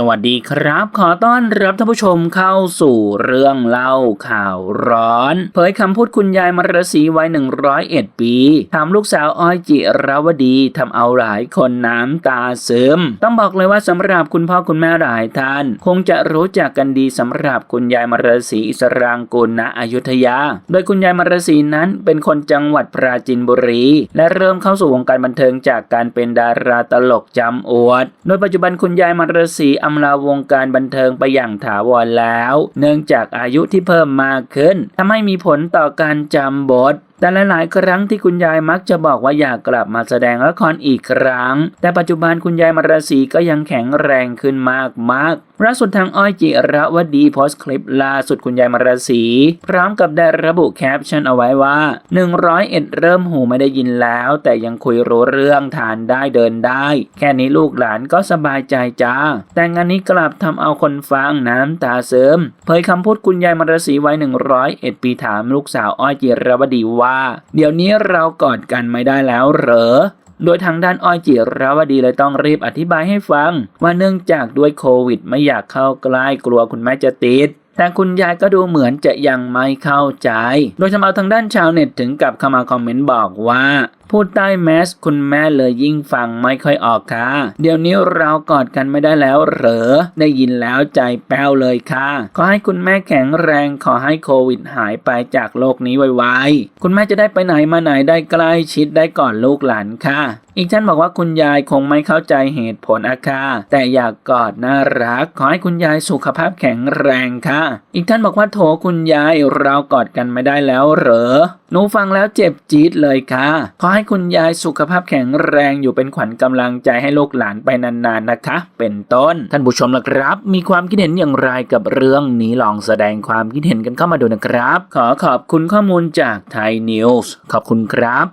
สวัสดีครับ ขอต้อนรับท่านผู้ชมเข้าสู่เรื่องเล่าข่าวร้อน เผยคำพูดคุณยายมรสีวัย 101 ปีถามลูกสาวอ้อยจิรวดีทำเอาหลายคนน้ำตาซึม ต้องบอกเลยว่าสำหรับคุณพ่อคุณแม่หลายท่าน คงจะรู้จักกันดีสำหรับคุณยายมรสีอิสรางกุลณอยุธยา โดยคุณยายมรสีนั้นเป็นคนจังหวัดปราจีนบุรี และเริ่มเข้าสู่วงการบันเทิงจากการเป็นดาราตลกจำอวด โดยปัจจุบันคุณยายมรสีอำลาวงการบันเทิงไปอย่างถาวรแล้ว เนื่องจากอายุที่เพิ่มมากขึ้นทำให้มีผลต่อการจำบท แต่หลาย ๆ ครั้งที่คุณยายมักจะบอกว่าอยากกลับมาแสดงละครอีกครั้ง แต่ปัจจุบันคุณยายมราศีก็ยังแข็งแรงขึ้นมากมากๆล่าสุดทางอ้อยจิระวดีโพสต์คลิปล่าสุดคุณยายมราศีพร้อมกับได้ระบุแคปชั่นเอาไว้ว่า 100เอ็ดเริ่มหูไม่ได้ยินแล้ว แต่ยังคุยรู้เรื่องทานได้เดินได้ แค่นี้ลูกหลานก็สบายใจจ้า แต่งานนี้กลับทำเอาคนฟังน้ำตาเสริมเผยคำพูดคุณยายมราศีวัย101 ปีถามลูกสาวอ้อยจิระวดีว่าว่า เดี๋ยวนี้เรากอดกันไม่ได้แล้วเหรอ โดยทางด้านอ้อยจิรวดีเลยต้องรีบอธิบายให้ฟัง ว่าเนื่องจากด้วยโควิดไม่อยากเข้าใกล้กลัวคุณแม่จะติดแต่คุณยายก็ดูเหมือนจะยังไม่เข้าใจ โดยทำเอาทางด้านชาวเน็ตถึงกับเข้ามาคอมเมนต์บอกว่า พูดใต้แมสคุณแม่เลยยิ่งฟังไม่ค่อยออกค่ะ เดี๋ยวนี้เรากอดกันไม่ได้แล้วเหรอ ได้ยินแล้วใจแป้วเลยค่ะ ขอให้คุณแม่แข็งแรงขอให้โควิดหายไปจากโลกนี้ไวๆ คุณแม่จะได้ไปไหนมาไหนได้ใกล้ชิดได้ก่อนลูกหลานค่ะ อีกท่านบอกว่าคุณยายคงไม่เข้าใจเหตุผลอาคาแต่อยากกอดน่ารัก ขอให้คุณยายสุขภาพแข็งแรงค่ะ อีกท่านบอกว่าโถคุณยายเรากอดกันไม่ได้แล้วเหรอหนูฟังแล้วเจ็บจี๊ดเลยค่ะ ขอให้คุณยายสุขภาพแข็งแรงอยู่เป็นขวัญกำลังใจให้ลูกหลานไปนานๆนะคะ เป็นต้น ท่านผู้ชมล่ะครับ มีความคิดเห็นอย่างไรกับเรื่องนี้ลองแสดงความคิดเห็นกันเข้ามาดูนะครับ ขอขอบคุณข้อมูลจากไทยนิวส์ขอบคุณครับ